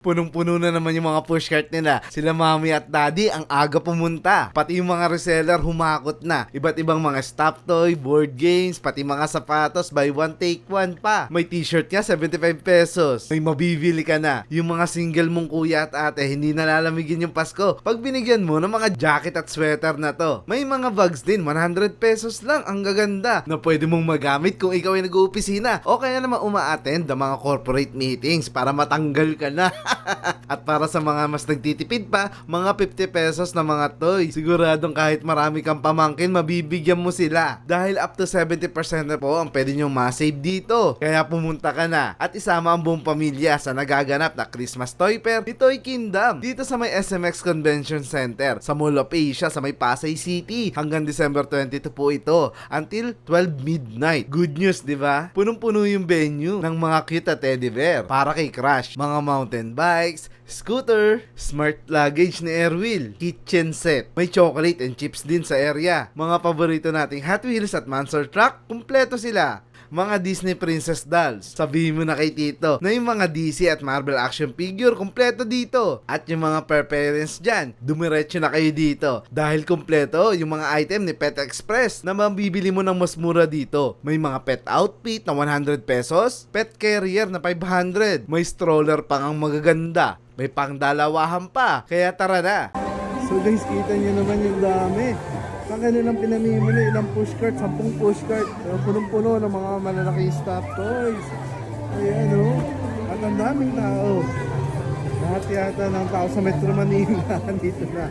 Punong-puno na naman yung mga pushcart nila. Sila mami at daddy ang aga pumunta. Pati yung mga reseller humakot na. Iba't ibang mga stop toy, board games, pati mga sapatos, buy one take one pa. May t-shirt nga, 75 pesos. May mabibili ka na. Yung mga single mong kuya at ate, hindi nalalamigin yung Pasko. Pag binigyan mo ng mga jacket at sweater na to. May mga bags din, 100 pesos lang. Ang gaganda. Na pwede mong magamit kung ikaw ay nag-uopisina. O kaya naman uma-attend ng mga corporate meetings para matanggal ka na. At para sa mga mas nagtitipid pa, mga 50 pesos na mga toy. Siguradong kahit marami kang pamangkin, mabibigyan mo sila. Dahil up to 70% na po ang pwede nyo masave dito. Kaya pumunta ka na at isama ang buong pamilya sa nagaganap na Christmas Toy Fair ni Toy Kingdom. Dito sa may SMX Convention Center sa Mall of Asia sa may Pasay City. Hanggang December 22 po ito until 12 midnight. Good news, di ba? Punong-puno yung venue ng mga cute at teddy bear para kay Crush. Mga mountain bikes, scooter, smart luggage ni Airwheel, kitchen set, may chocolate and chips din sa area. Mga paborito nating Hot Wheels at Monster Truck, kumpleto sila mga Disney Princess dolls. Sabihin mo na kay Tito na yung mga DC at Marvel action figure kompleto dito. At yung mga per parents dyan, dumiretso na kayo dito. Dahil kompleto yung mga item ni Pet Express na mabibili mo ng mas mura dito. May mga pet outfit na 100 pesos, pet carrier na 500, may stroller pang ang magaganda. May pangdalawahan pa, kaya tara na. So guys, kita nyo naman yung dami. Ang kanilang pinamimili, ilang pushcart, 10 pushcart. Punong-puno ng mga malalaki stop toys. Ayan o. At ang daming tao. Lahat yata ng tao sa Metro Manila dito na.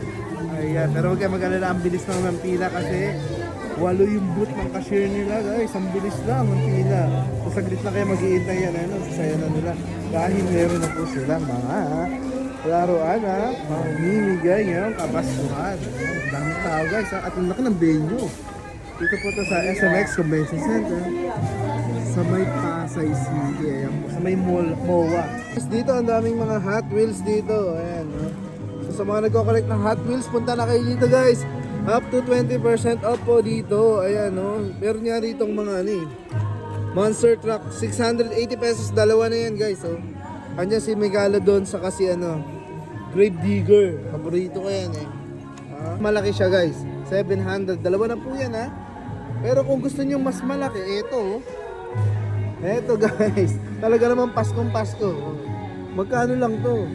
Ayan, pero huwag kayo mag-alala, ang bilis lang ng pila kasi walo yung booth ng cashier nila guys. Ang bilis lang ng pila. So saglit na kayo mag-iintay yan. Ano, sasaya na nila. Dahil meron na po silang mga laruan ha. Mamimigay ngayong kabasuhan. Ang daming tao guys. At ang laki ng venue. Dito po to sa SMX Convention Center. Sa may Pasay City. Ayan po. Sa may mall, MOA. Dito ang daming mga Hot Wheels dito. Ayan. No? So sa mga nagko-collect ng Hot Wheels, punta na kayo dito guys. Up to 20% off po dito. Ayan no. Meron nga dito mga ano eh. Monster Truck, 680 pesos. Dalawa na yan guys. Oh. Kanya si Megalodon sa kasi ano, Grave Digger. Paborito ko yan eh. Ah, malaki siya guys. 700. Dalawa na po yan ha. Pero kung gusto niyo mas malaki, eto oh. Eto guys. Talaga naman Paskong Pasko. Oh. Magkano lang to?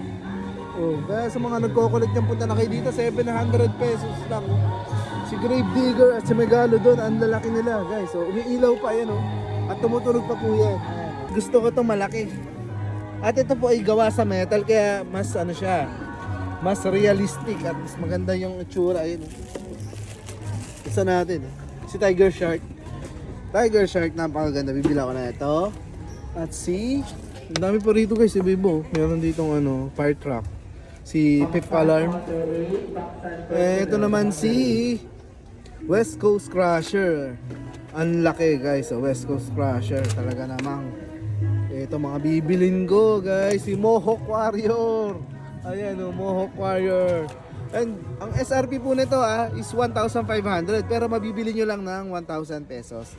Oh, kaya sa mga nagko-collect punta na kayo dito, 700 pesos lang. Si Grave Digger at si Megalodon, ang lalaki nila, guys. So, umiilaw pa yan, oh. At tumutunog pa po yan. Gusto ko itong malaki. At ito po ay gawa sa metal, kaya mas ano siya, mas realistic at mas maganda yung itsura. Ayun. oh. Isa natin. oh. Si Tiger Shark. Tiger Shark, napakaganda. Bibila ko na ito. At si... Ang dami pa rito guys, si Bibo. Meron ditong ano, fire truck. Si Pip Alarm. Eh, ito naman si West Coast Crusher. Ang laki guys, West Coast Crusher. Talaga namang ito mga bibilin ko guys, si Mohawk Warrior. Ayan o, Mohawk Warrior. And ang SRP po nito ah, is 1,500 pero mabibili nyo lang ng 1,000 pesos.